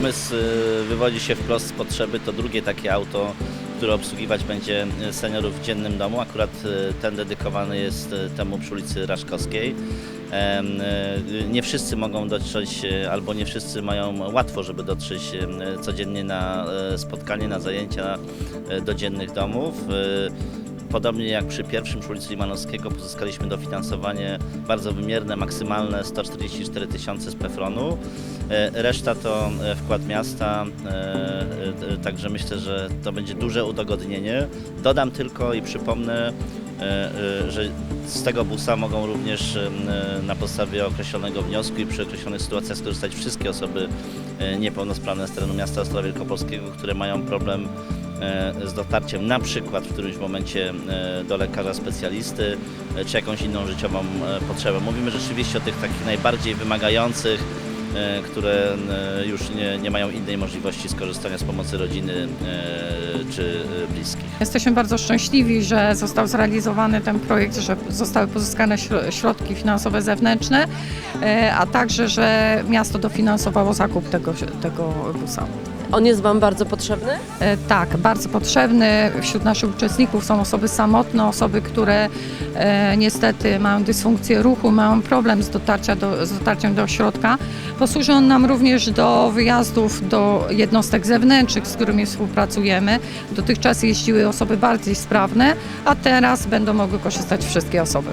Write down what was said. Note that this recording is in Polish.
pomysł y, wywodzi się wprost z potrzeby. To drugie takie auto, które obsługiwać będzie y, seniorów w dziennym domu. Akurat y, ten dedykowany jest temu przy ulicy Raszkowskiej. Nie wszyscy mogą dotrzeć, albo nie wszyscy mają łatwo, żeby dotrzeć codziennie na spotkanie, na zajęcia do dziennych domów. Podobnie jak przy pierwszym przy ulicy Limanowskiego pozyskaliśmy dofinansowanie bardzo wymierne, maksymalne 144 tysiące z PFRON-u. E, Reszta to e, wkład miasta, e, także myślę, że to będzie duże udogodnienie. Dodam tylko i przypomnę, że z tego busa mogą również na podstawie określonego wniosku i przy określonych sytuacjach skorzystać wszystkie osoby niepełnosprawne z terenu miasta Ostrowa Wielkopolskiego, które mają problem z dotarciem na przykład w którymś momencie e, do lekarza specjalisty e, czy jakąś inną życiową e, potrzebę. Mówimy rzeczywiście o tych takich najbardziej wymagających, e, które e, już nie, nie mają innej możliwości skorzystania z pomocy rodziny e, czy e, bliskich. Jesteśmy bardzo szczęśliwi, że został zrealizowany ten projekt, że zostały pozyskane śro- środki finansowe zewnętrzne, e, a także, że miasto dofinansowało zakup tego, tego busa. On jest Wam bardzo potrzebny? E, Tak, bardzo potrzebny. Wśród naszych uczestników są osoby samotne, osoby, które e, niestety mają dysfunkcję ruchu, mają problem z, dotarcia do, z dotarciem do ośrodka. Posłuży on nam również do wyjazdów do jednostek zewnętrznych, z którymi współpracujemy. Dotychczas jeździły osoby bardziej sprawne, a teraz będą mogły korzystać wszystkie osoby.